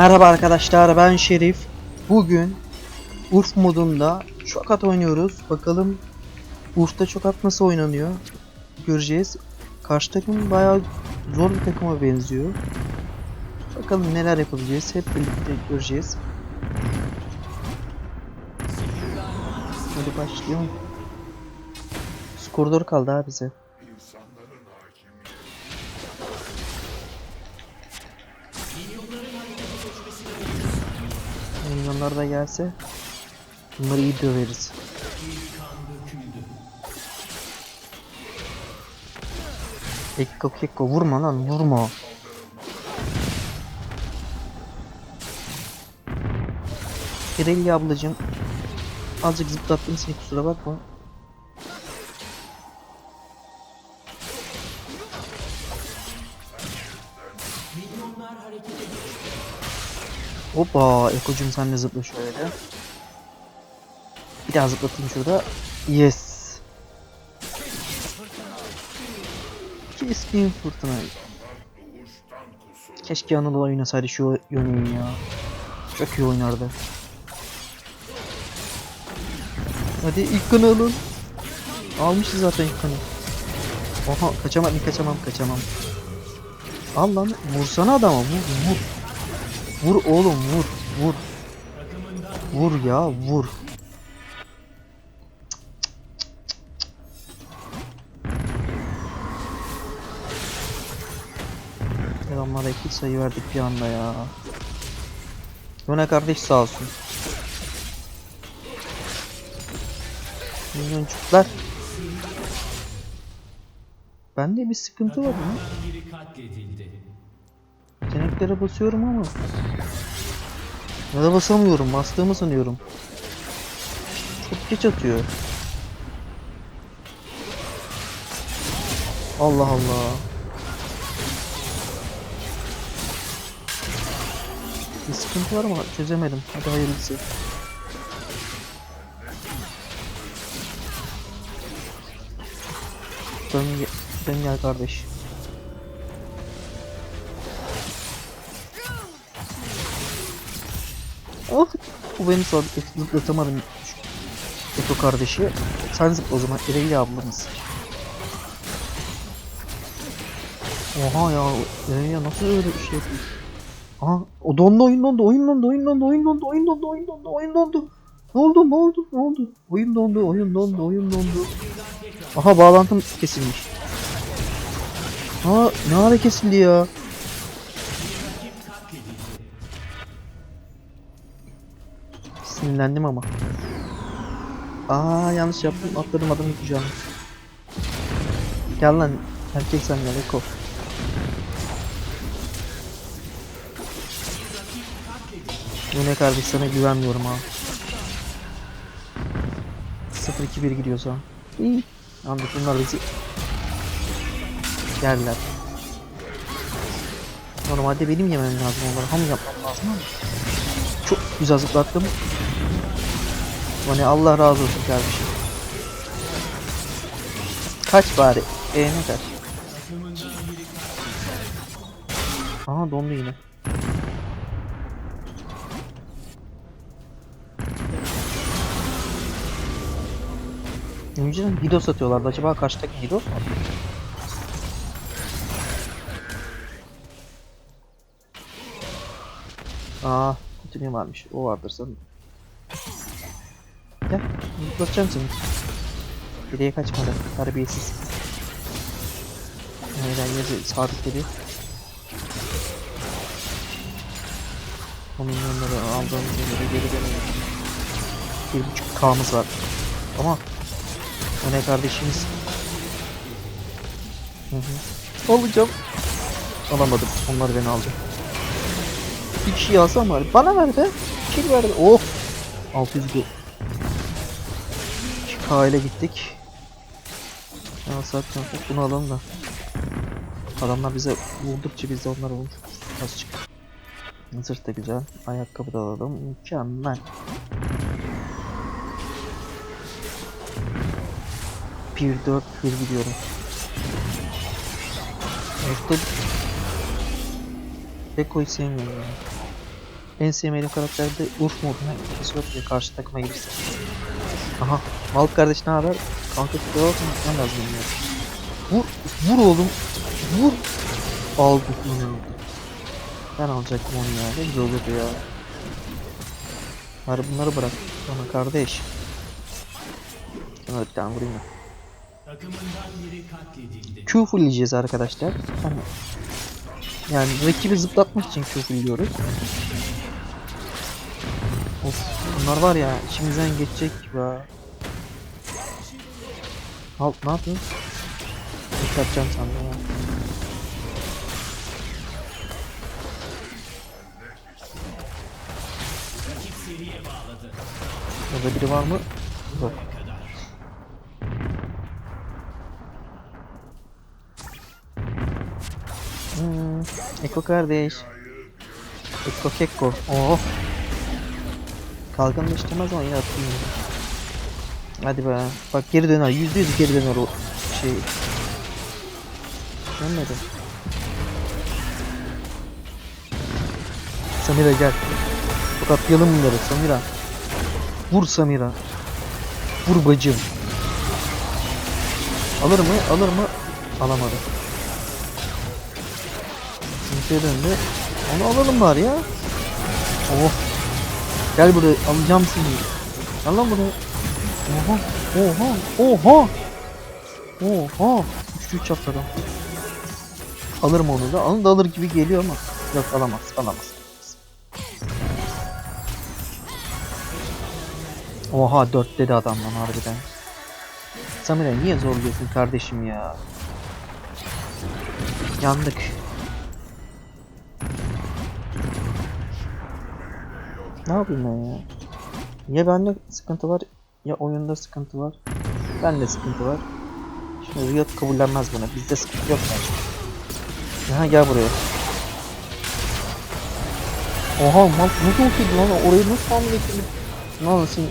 Merhaba arkadaşlar ben Şerif. Bugün Urf modunda Çokat oynuyoruz. Bakalım Urf'ta Çokat nasıl oynanıyor göreceğiz. Karşı takım bayağı zor bir takıma benziyor. Bakalım neler yapabileceğiz hep birlikte göreceğiz. Hadi başlayalım. Skor kaldı ha bize. Milyonlar da gelse bunları iyi döveriz. Ekko kekko vurma lan vurma. Pirelli ablacım azıcık zıplattım seni kusura bakma. Hoppa Eko'cum sen de zıpla şöyle. Bir daha zıplatayım şurada. Yes. Keskin fırtına. Keşke Anıl oynasaydı şu yönünü ya. Çok iyi oynardı. Hadi ilk kanı alın. Almışız zaten ilk kanı. Oha kaçamam kaçamam kaçamam. Al lan vursana adama vur vur. Vur oğlum vur vur. Vur ya vur. Adamlara iki sayı verdik bir anda ya. Yone kardeş sağ olsun. Milyonçuklar. Bende bir sıkıntı var mı? Yeteneklere basıyorum ama ya da basamıyorum. Bastığımı sanıyorum. Çok geç atıyor. Allah Allah. Bir sıkıntı var ama çözemedim. Hadi hayırlısı. Dön, dön gel kardeş. Oh, bu beni sor zıplatamadım. Eko kardeşi. Sen zıpla o zaman. İrelia ablamız. Oha ya. İrelia nasıl öyle bir şey yapıyor? Aha o dondu oyun dondu oyun dondu oyun dondu oyun dondu oyun dondu oyun dondu oyun dondu. Ne oldu ne oldu ne oldu? Oyun dondu oyun dondu oyun dondu. Aha bağlantım kesilmiş. Ha ne ara kesildi ya? Sinirlendim ama. Aa yanlış yaptım atladım adamı kucağına. Gel lan erkek sen gel Eko. Yine kardeş sana güvenmiyorum ha. 0-2-1 gidiyoruz ha. İyi. Anladık bunlar bizi yerler. Normalde benim yemem lazım onları. Ham yapmam lazım ama. Çok güzel zıplattım. Yani Allah razı olsun kardeşim. Kaç bari. E ne kaç? Aha dondu yine. Önceden Hidos atıyorlardı. Acaba karşıdaki Hidos mu? Aa, kötü varmış. O vardır sanırım. Zıplatacağım seni. Geriye kaçmadı. Terbiyesiz. Neden yazı sabitledi. Onun yanları aldığımız yere geri dönelim. Bir buçuk K'mız var. Ama o kardeşimiz? Hı hı. Alacağım. Alamadım. Onlar beni aldı. Bir kişi alsam var. Bana ver be. Kill ver be. Oh. 600 gol. 2K ile gittik. Ya zaten bunu alalım da. Adamlar bize vurdukça biz de onlara vurur. Azıcık. Zırh da güzel. Ayakkabı da alalım. Mükemmel. Bir dört bir gidiyorum. Orta Eko'yu sevmiyorum ya. En sevmediğim karakter de Urf moduna etkisi yok diye karşı takıma girse. Aha. Malk kardeş ne haber? Kanka kusura bakma. Lazım bilmiyorum. Vur. Vur oğlum. Vur. Yine aldık. Ben alacaktım onu ya. Ne güzel olurdu ya. Bari bunları bırak. Bana kardeş. Sana bir tane vurayım ben. Q fullleyeceğiz arkadaşlar. Hani yani rakibi zıplatmak için Q fullliyoruz. Of bunlar var ya içimizden geçecek be. Al ne yapıyorsun? Yıkatacağım sandım ya. Burada biri var mı? Yok. Hmm, Eko kardeş. Eko keko. Oh. Kalkanını istemez ama yine atayım. Hadi be. Bak geri döner. Yüzde yüz geri döner o şey. Dönmedi. Samira gel. Tokatlayalım bunları Samira. Vur Samira. Vur bacım. Alır mı? Alır mı? Alamadı. Kimseye döndü. Onu alalım bari ya. Oh. Gel buraya alacağım seni. Gel lan buraya. Oha. Oha. Oha. Oha. 3 3 yaptı adam. Alırım onu da. Onu da alır gibi geliyor ama. Yok alamaz. Alamaz. Oha 4 dedi adam lan harbiden. Samira niye zorluyorsun kardeşim ya? Yandık. Ne yapayım ben ya? Ya bende sıkıntı var ya oyunda sıkıntı var. Bende sıkıntı var. Şimdi Riot kabullenmez bunu. Bizde sıkıntı yok bence. Ha gel buraya. Oha mal nasıl okuydu lan orayı nasıl tahmin ettin? Lan sen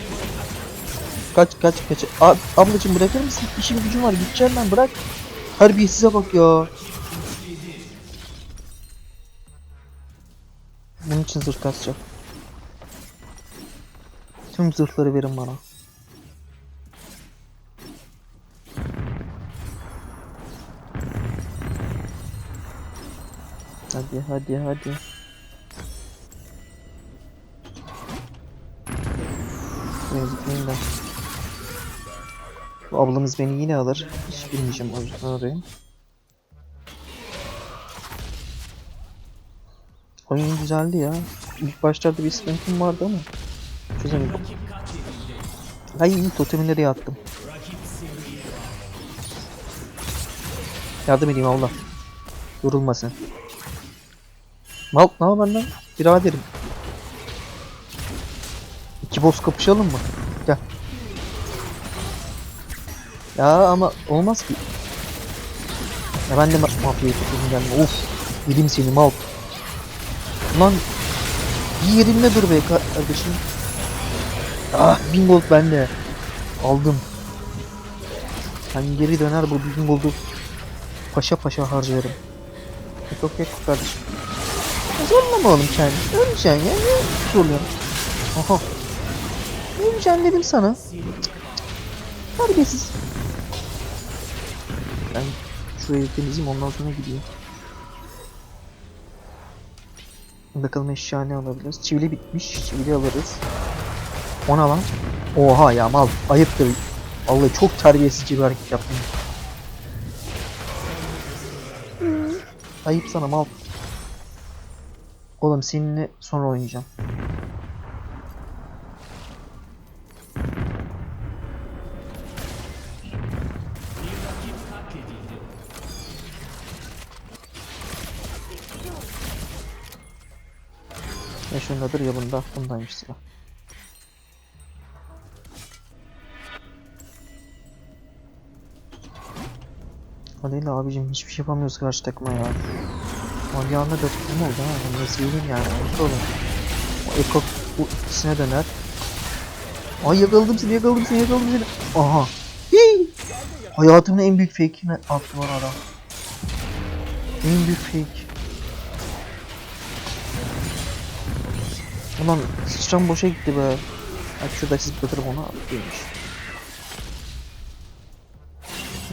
Kaç kaç kaç. Ab ablacım bırakır mısın? İşim gücüm var gideceğim ben bırak. Harbiyesize bak ya. Bunun için zırh kasacağım. Tüm zırhları verin bana. Hadi hadi hadi. Buraya zıplayayım da. Bu ablamız beni yine alır. Hiç bilmeyeceğim o yüzden arayayım. Oyun güzeldi ya. İlk başlarda bir sıkıntım vardı ama çözemedim. Ay iyi totemi nereye attım? Yardım edeyim Allah. Yorulmasın. Mal ne haber lan? Biraderim. İki boss kapışalım mı? Gel. Ya ama olmaz ki. Ya ben de ma mafyayı tutayım gelme. Of. Yedim seni mal. Lan. Bir yerinde dur be kardeşim. Ah bin gold bende. Aldım. Sen geri döner bu bin goldu. Paşa paşa harcarım. Çok yok kardeşim. Zorlama oğlum kendini. Öleceksin ya. Niye zorluyorsun? Aha. Öleceksin dedim sana. Terbiyesiz. Ben şurayı temizleyeyim ondan sonra gideyim. Bakalım eşya ne alabiliriz. Çivili bitmiş. Çivili alırız. Ona lan. Oha ya mal. Ayıptır. Vallahi çok terbiyesizce bir hareket yaptım. Ayıp sana mal. Oğlum seninle sonra oynayacağım. Ya şundadır ya bunda. Bundaymış sıra. Hadi abicim hiçbir şey yapamıyoruz karşı takıma ya. Anda 4 kim oldu ha? Ben nasıl yiyeyim yani? Orta olun. O Eko bu ikisine döner. Ay yakaladım seni yakaladım seni yakaladım seni. Aha. Hii. Hayatımın en büyük fake'ini attı bana adam. En büyük fake. Ulan sıçram boşa gitti be. Bak şurada siz bırakırım onu değilmiş.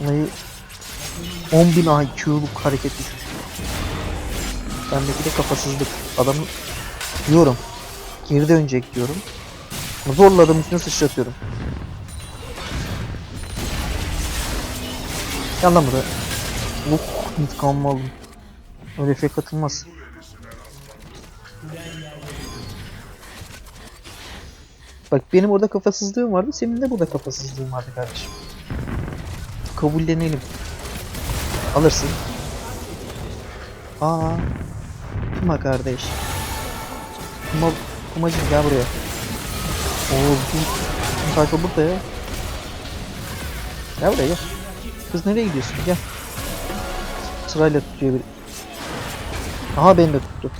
Olayı 10.000 IQ'luk hareket düşmüş. Bendeki de kafasızlık. Adamı diyorum. Geri dönecek diyorum. Zorladım üstüne sıçratıyorum. Buraya. Oh intikamımı aldım. Öyle fake atılmaz. Bak benim orada kafasızlığım vardı, senin de burada kafasızlığın vardı kardeşim. Kabullenelim. Alırsın. Aa. Kuma kardeş. Kuma, kumacım gel buraya. Oo bütün, tayfa burada ya. Gel buraya gel. Kız nereye gidiyorsun? Gel. Sırayla tutuyor bir. Aha beni de tuttu.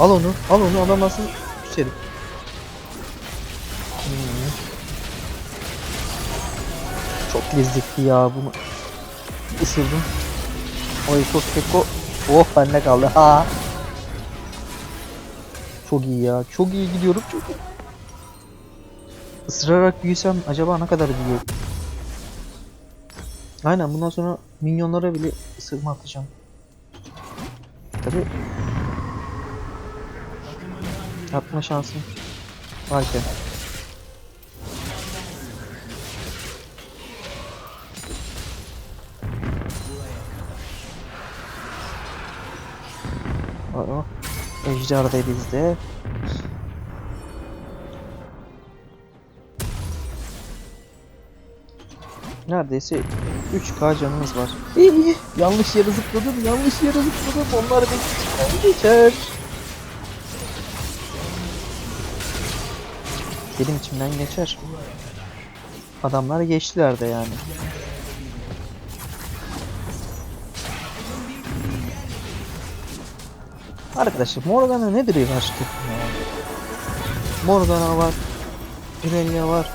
Al onu, al onu alamazsın. Küserim. Hmm. Çok lezzetli ya bunu. Isırdım. Oy çok keko. Oh bende kaldı. Ha. Çok iyi ya. Çok iyi gidiyorum. Çok iyi. Isırarak büyüsem acaba ne kadar büyüyor? Aynen bundan sonra minyonlara bile ısırma atacağım. Tabi Atma şansım varken. Aa, Ejder de bizde. Neredeyse 3k canımız var. İyi, yanlış yere zıpladım, yanlış yere zıpladım. Onlar içimden geçer. Benim içimden geçer. Adamlar geçtiler de yani. Arkadaşlar Morgana nedir ya ya? Morgana var. Irelia var.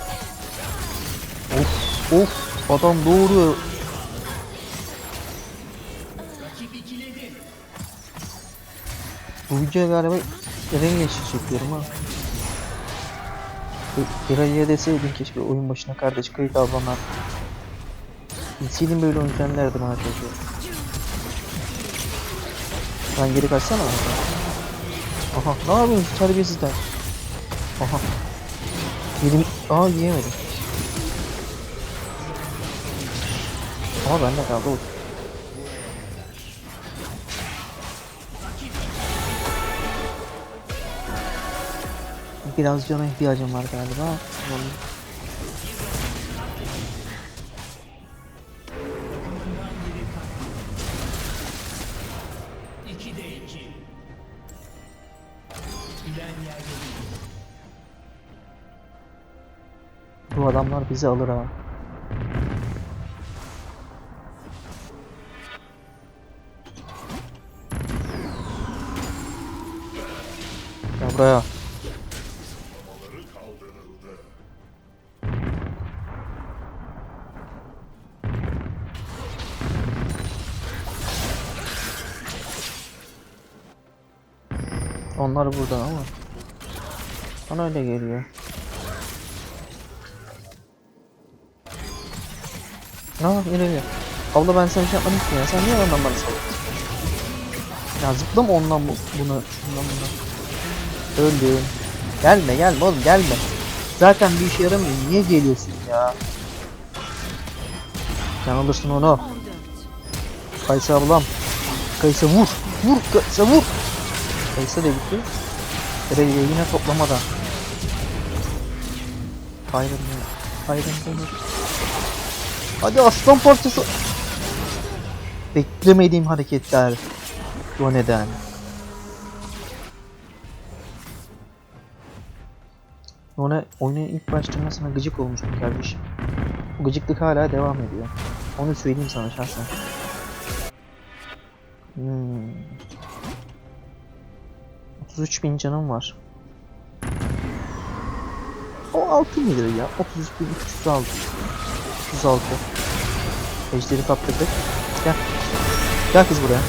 Of of adam doğuruyor. Bu videoya galiba Irelia için çekiyorum ha. Irelia deseydin keşke oyun başına kardeş kayıt almanlar. Bilseydim böyle oynayacağını derdim arkadaşlar. Lan geri kaçsana. Aha ne yapıyorsun terbiyesizler. Aha. Yedim. Aa yiyemedim. Ama bende kaldı o. Biraz cana ihtiyacım var galiba. Alalım. Bizi alır ha. Ya buraya. Onlar burada ama. Bana öyle geliyor. Aa ileri. Abla ben sana bir şey yapmadım ki ya. Sen niye ondan bana saldırdın? Ya zıplama ondan bu, buna. Bundan buna. Öldüm. Gelme gelme oğlum gelme. Zaten bir işe yaramıyor. Niye geliyorsun ya? Sen alırsın onu. Kaysa ablam. Kaysa vur. Vur Kaysa vur. Kaysa da gitti. Nereye yine toplamadan. Hayır Hayır Hayır Hadi aslan parçası. Beklemediğim hareketler. O neden? Ona oyuna ilk başlamasına gıcık olmuştum kardeşim. Bu gıcıklık hala devam ediyor. Onu söyleyeyim sana şahsen. Hmm. 33 bin canım var. O 6 midir ya? 33 bin 306. 306. Ejderi kaptırdık. Gel. Gel kız buraya. Ya,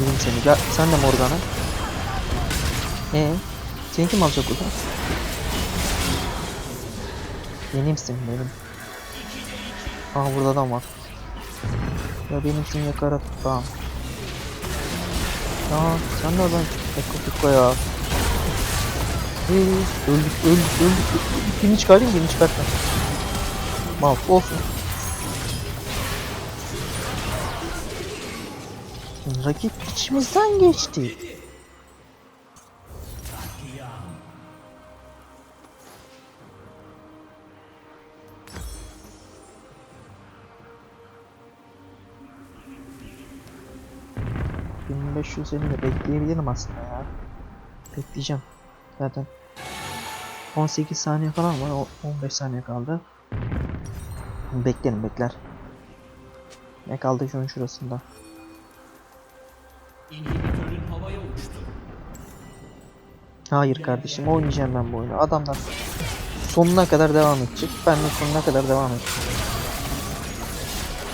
Yedim seni. Gel. Sen de Morgana. Ee, seni kim alacak burada? Benimsin benim. Aa burada adam var. Ya benimsin ya kara tamam. Ya sen nereden çıktın kopukla ya? Ee, öldük öldük öldük. Birini çıkarayım birini çıkartma. Mal olsun. Rakip içimizden geçti. ...1500 de bekleyebilirim aslında ya. Bekleyeceğim. Zaten 18 saniye falan var. o- 15 saniye kaldı. Beklerim bekler. Ne kaldı şunun şurasında? Hayır kardeşim oynayacağım ben bu oyunu. Adamlar sonuna kadar devam edecek. Ben de sonuna kadar devam edeceğim.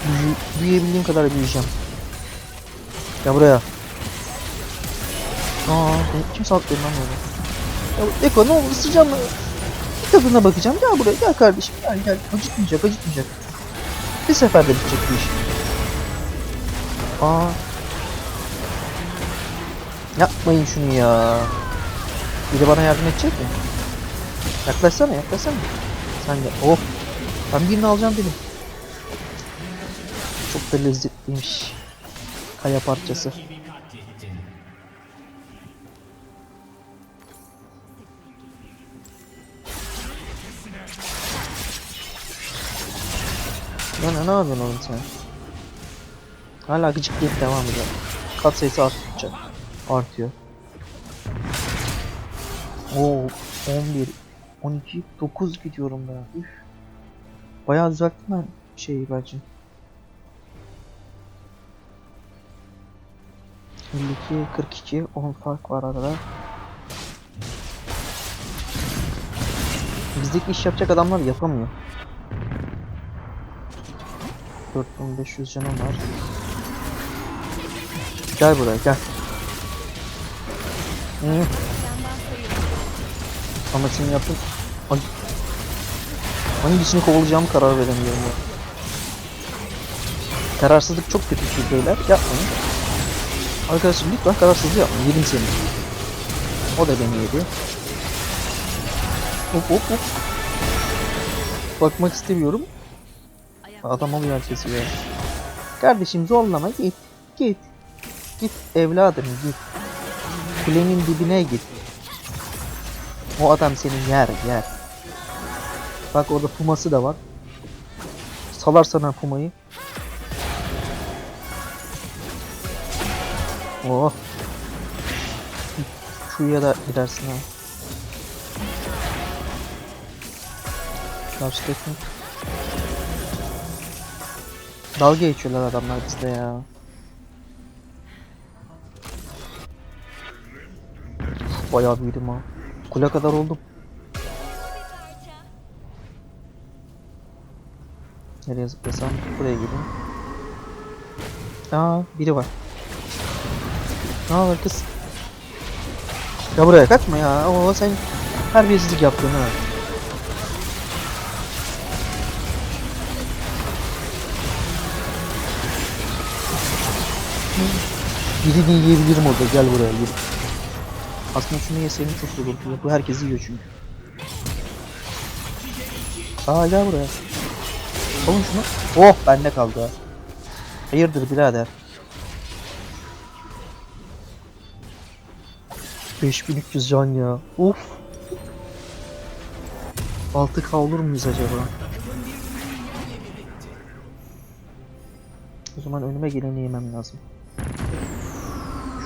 Büyü, büyüyebildiğim kadar büyüyeceğim. Ya buraya. Aa, kim saklıyor lan böyle? Ya Eko ne olur ısıracağım. Bir tadına bakacağım. Gel buraya gel kardeşim. Gel gel. Acıtmayacak acıtmayacak. Bir seferde bitecek bu iş. Aa. Yapmayın şunu ya. Biri bana yardım edecek mi? Yaklaşsana yaklaşsana. Sen de oh. Ben birini alacağım dedim. Çok da lezzetliymiş. Kaya parçası. Lan ne yapıyorsun oğlum sen? Hala gıcık deyip devam ediyor. Kat sayısı arttıkça artıyor. Oo 11 12 9 gidiyorum ben. Üf. Bayağı düzelttim ben şeyi bence. 52 42 10 fark var arada. Bizdeki iş yapacak adamlar yapamıyor. 4500 canım var. Gel buraya gel. Hı. Ama şimdi yaptım. Ay. Hangisini kovalayacağımı karar veremiyorum ya. Kararsızlık çok kötü bir şey beyler. Yapmayın. Arkadaşım lütfen kararsızlık yapmayın. Yedim seni. O da beni yedi. Hop hop hop. Bakmak istemiyorum. Adam alıyor herkesi ya. Kardeşim zorlama git. Git. Git evladım git. Kulenin dibine git. O adam seni yer yer. Bak orada puması da var. Salar sana pumayı. Oh. Şuraya da gidersin ha. Karşı takım. Dalga geçiyorlar adamlar bizde ya. Bayağı büyüdüm ha. Kule kadar oldum. Nereye zıplasam? Buraya gireyim. Aa biri var. Ne haber kız? Ya buraya kaçma ya. Oo sen terbiyesizlik yaptın ha. Birini yiyebilirim orada. Gel buraya gel. Aslında şunu yeseydim çok olurdu. Bu herkes yiyor çünkü. Aa gel buraya. Alın şunu. Oh bende kaldı. ha. Hayırdır birader. 5300 can ya. Of. Altı kavulur muyuz acaba? O zaman önüme geleni yemem lazım.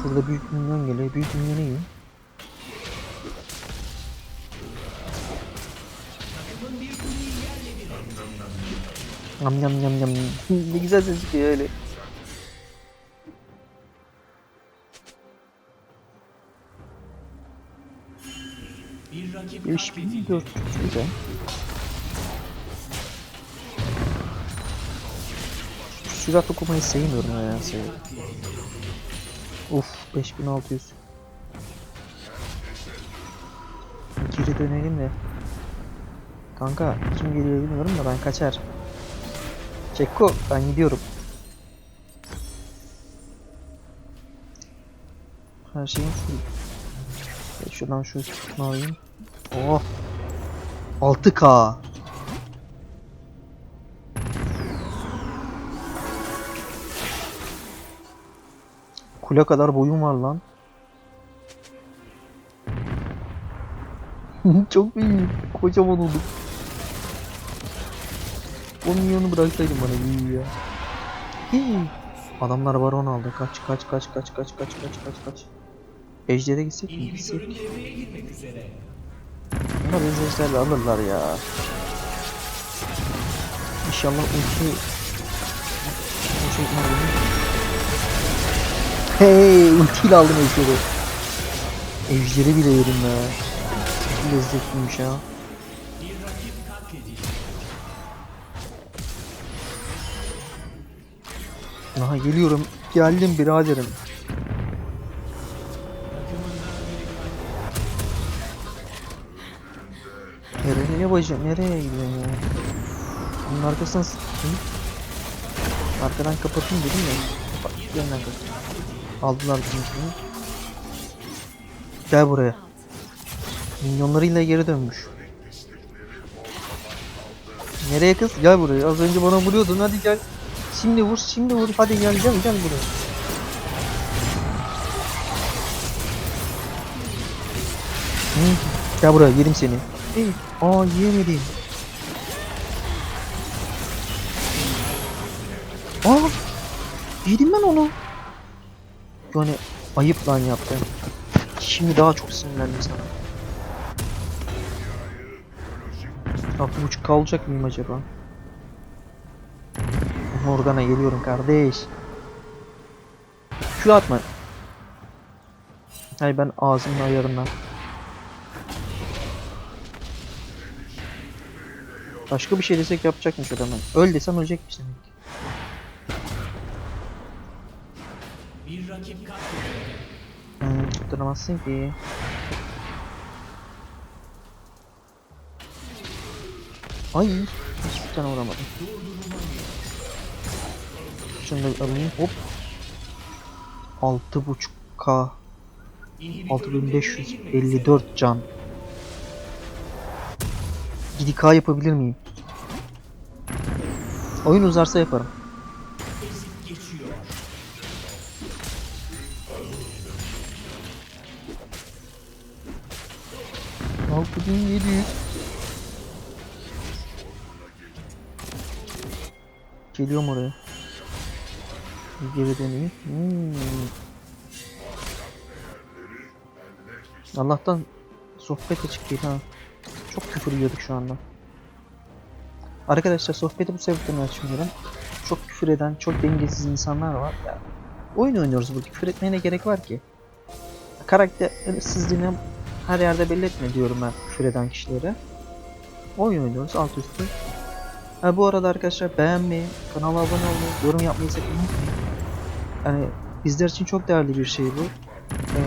Şurada büyük minyon geliyor. Büyük minyonu yiyeyim. Yam yam yam yam. ne güzel ses çıkıyor öyle. Bir rakip 5400 güzel. Sürat okumayı sevmiyorum ya sayı. Uf 5600. geri dönelim de. Kanka kim geliyor bilmiyorum da ben kaçar. Çekko ben gidiyorum. Her şeyim full. E, Şuradan şu alayım. Oh. 6K. Kule kadar boyum var lan. Çok iyi. Kocaman oldum. O milyonu bıraksaydın bana iyi ya. Hii. Adamlar baron aldı. Kaç kaç kaç kaç kaç kaç kaç kaç kaç. Ejder'e gitsek mi? Gitsek. Biz ejderle alırlar ya. İnşallah ulti... Ulti. Hey ultiyle aldım ejderi. Ejderi bile yedim be. Çok lezzetliymiş katledildi. Aha geliyorum. Geldim biraderim. Nereye bacım? Nereye gidiyorsun ya? Bunun arkasına sıkayım. Arkadan kapatayım dedim ya. Kapat. Yanından kapat. Aldılar bizimkini. Gel buraya. Minyonlarıyla geri dönmüş. Nereye kız? Gel buraya. Az önce bana vuruyordun. Hadi gel. Şimdi vur, şimdi vur. Hadi gel, gel, gel buraya. Hı, gel buraya, yedim seni. Hey, aa yiyemedim. Aa, yedim ben onu. Yani ayıp lan yaptım. Şimdi daha çok sinirlendim sana. Altı buçuk kalacak mıyım acaba? Morgana geliyorum kardeş. Şu atma. Hay ben ağzımın ayarından. Başka bir şey desek yapacakmış adam. Öl desem ölecekmiş demek. Bir rakip katledildi. Hmm, tutturamazsın ki. Ay, hiçbir tane vuramadım. Şunu da alayım. Hop. 6.5k İnhibitörün devreye girmek üzere. 6554 can. 7k yapabilir miyim? Oyun uzarsa yaparım. 6700 Geliyorum oraya. Geri dönüyor. Hmm. Allah'tan sohbet açık değil ha. Çok küfür yiyorduk şu anda. Arkadaşlar sohbeti bu sebepten açmıyorum. Çok küfür eden, çok dengesiz insanlar var. Ya, oyun oynuyoruz burada. Küfür etmeye ne gerek var ki? karakter Karaktersizliğine her yerde belli etme diyorum ben küfür eden kişilere. Oyun oynuyoruz alt üstü. Ha, bu arada arkadaşlar beğenmeyi, kanala abone olmayı, yorum yapmayı sakın unutmayın. Yani bizler için çok değerli bir şey bu. Ee,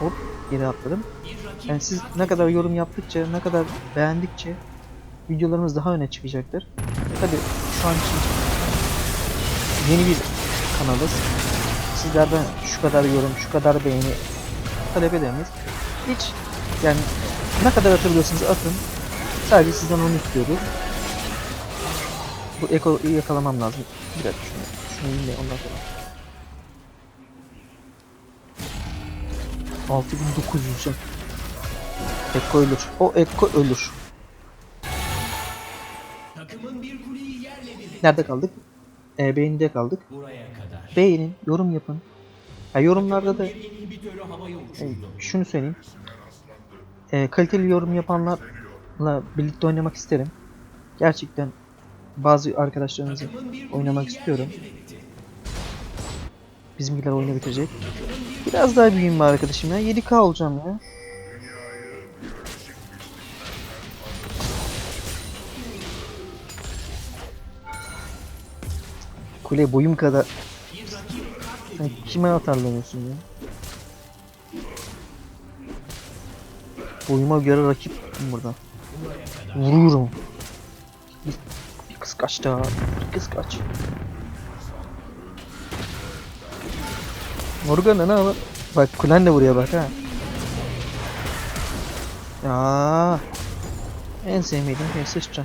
hop geri atladım. Yani siz ne kadar yorum yaptıkça, ne kadar beğendikçe videolarımız daha öne çıkacaktır. Tabi şu an için yeni bir kanalız. Sizlerden şu kadar yorum, şu kadar beğeni talep edemeyiz. Hiç yani ne kadar atabiliyorsanız atın. Sadece sizden onu istiyoruz. Bu eko yakalamam lazım. Bir dakika şunu. Şunu de ondan sonra. 6900 can. Ekko ölür. O Ekko ölür. Nerede kaldık? E, beğenide kaldık. Beğenin, yorum yapın. Ha, yorumlarda da e, şunu söyleyeyim. E, kaliteli yorum yapanlarla birlikte oynamak isterim. Gerçekten bazı bir oynamak istiyorum. bizimkiler oyunu bitirecek. Biraz daha büyüyeyim be arkadaşım ya. 7K olacağım ya. Kule boyum kadar. Kime atarlanıyorsun ya? Boyuma göre rakip burada. Vuruyorum. Bir, bir kıskaç daha. Bir kıskaç. Morgana ne haber? Bak kulen de vuruyor bak ha. Ya. En sevmediğim şey sıçra.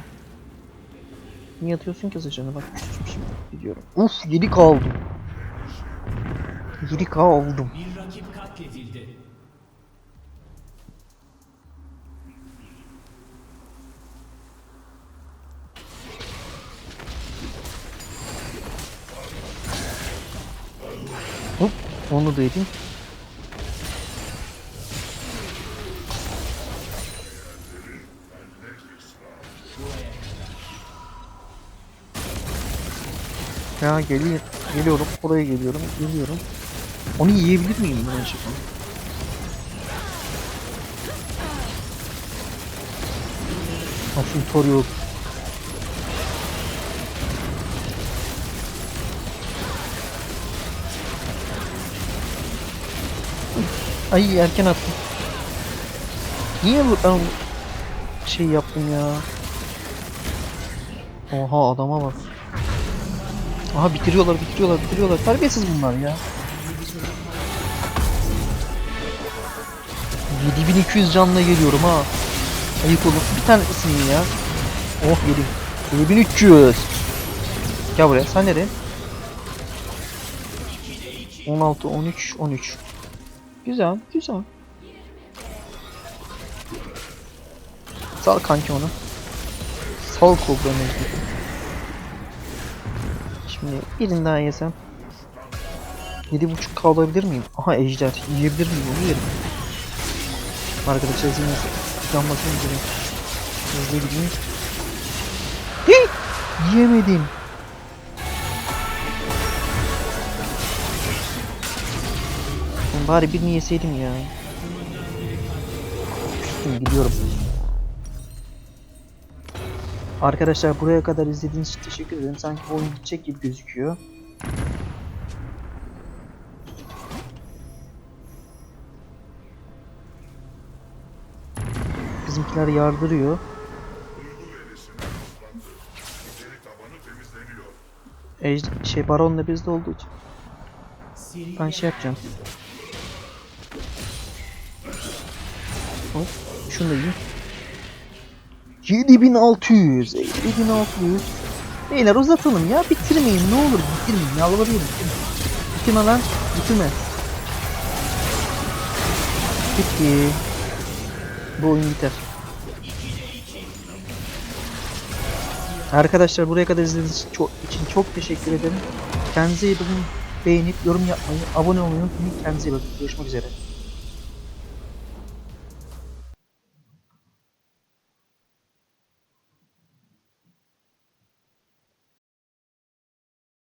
Niye atıyorsun ki sıçranı? Bak küçülmüşüm. Gidiyorum. Uf 7k 7k aldım. Bir rakip katledildi. Hop onu da yedim. Ya geliyor, geliyorum, oraya geliyorum, geliyorum. Onu yiyebilir miyim ben acaba? Aslında tor yok. Ay erken attım. Niye bu ben şey yaptım ya? Oha adama bak. Aha bitiriyorlar bitiriyorlar bitiriyorlar. Terbiyesiz bunlar ya. 7200 canla geliyorum ha. Ayıp olur. Bir tanesini ya. Oh yedim. 7300. Gel buraya. Sen nereye? 16, 13, 13. Güzel, güzel. Sal kanki onu. Sal kobra mecbur. Şimdi birini daha yesem. 7.5 kalabilir miyim? Aha ejder. Yiyebilir miyim onu yerim. Arkadaşlar izin Can basın gidelim. Hızlı gideyim. Hii! Yiyemedim. Oğlum Bari birini yeseydim ya. Küstüm gidiyorum. Arkadaşlar buraya kadar izlediğiniz için teşekkür ederim. Sanki oyun bitecek gibi gözüküyor. Bizimkiler yardırıyor. Ej şey baron da bizde olduğu için. Ben şey yapacağım. Hop, şunu da yiyeyim. 7600, 7600. Beyler uzatalım ya, bitirmeyin ne olur bitirmeyin, yalvarıyorum. Bitirme, bitirme lan, bitirme. Bitti. Bu oyun biter. Arkadaşlar buraya kadar izlediğiniz için çok, teşekkür ederim. Kendinize iyi bakın. Beğenip yorum yapmayı, abone olmayı unutmayın. Kendinize iyi bakın. Görüşmek üzere.